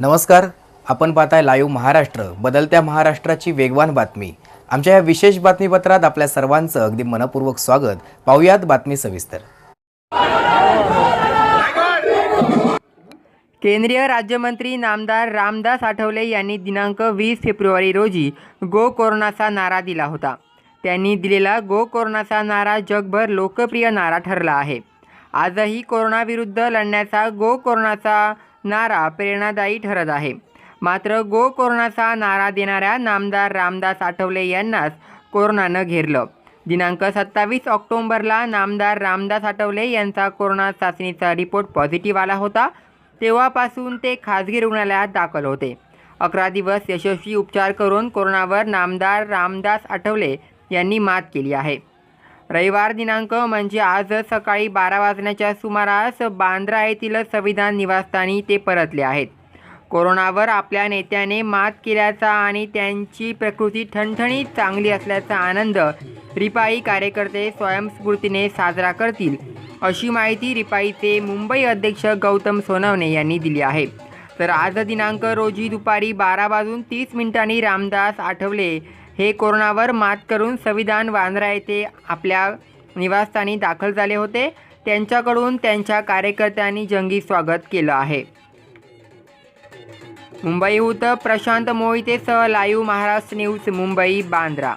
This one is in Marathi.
नमस्कार आपण पाहताय लाईव्ह महाराष्ट्र बदलत्या महाराष्ट्राची वेगवान बातमी. आमच्या या विशेष बातमीपत्रात आपल्या सर्वांचं अगदी मनपूर्वक स्वागत. पाहुयात बातमी सविस्तर. केंद्रीय राज्यमंत्री नामदार रामदास आठवले यांनी दिनांक वीस फेब्रुवारी रोजी गो कोरोनाचा नारा दिला होता. त्यांनी दिलेला गो कोरोनाचा नारा जगभर लोकप्रिय नारा ठरला आहे. आजही कोरोनाविरुद्ध लढण्याचा गो कोरोनाचा नारा प्रेरणादायी ठरत आहे. मात्र गो कोरोनाचा नारा देणाऱ्या नामदार रामदास आठवले यांनाच कोरोनानं घेरलं. दिनांक सत्तावीस ऑक्टोंबरला नामदार रामदास आठवले यांचा कोरोना चाचणीचा रिपोर्ट पॉझिटिव्ह आला होता. तेव्हापासून ते खाजगी रुग्णालयात दाखल होते. अकरा दिवस यशस्वी उपचार करून कोरोनावर नामदार रामदास आठवले यांनी मात केली आहे. रविवार दिनांक म्हणजे आज सकाळी बारा वाजण्याच्या सुमारास बांद्रा येथील संविधान निवासस्थानी ते परतले आहेत. कोरोनावर आपल्या नेत्याने मात केल्याचा आणि त्यांची प्रकृती ठणठणीत चांगली असल्याचा आनंद रिपाई कार्यकर्ते स्वयंस्फूर्तीने साजरा करतील अशी माहिती रिपाईचे मुंबई अध्यक्ष गौतम सोनवणे यांनी दिली आहे. तर आज दिनांक रोजी दुपारी बारा वाजून तीस मिनिटांनी रामदास आठवले हे कोरोनावर मात करून संविधान वांद्रा येथे आपल्या निवासस्थानी दाखल झाले होते. त्यांच्याकडून त्यांच्या कार्यकर्त्यांनी जंगी स्वागत केलं आहे. मुंबईहूत प्रशांत मोहितेसह लाईव्ह महाराष्ट्र न्यूज मुंबई बांद्रा.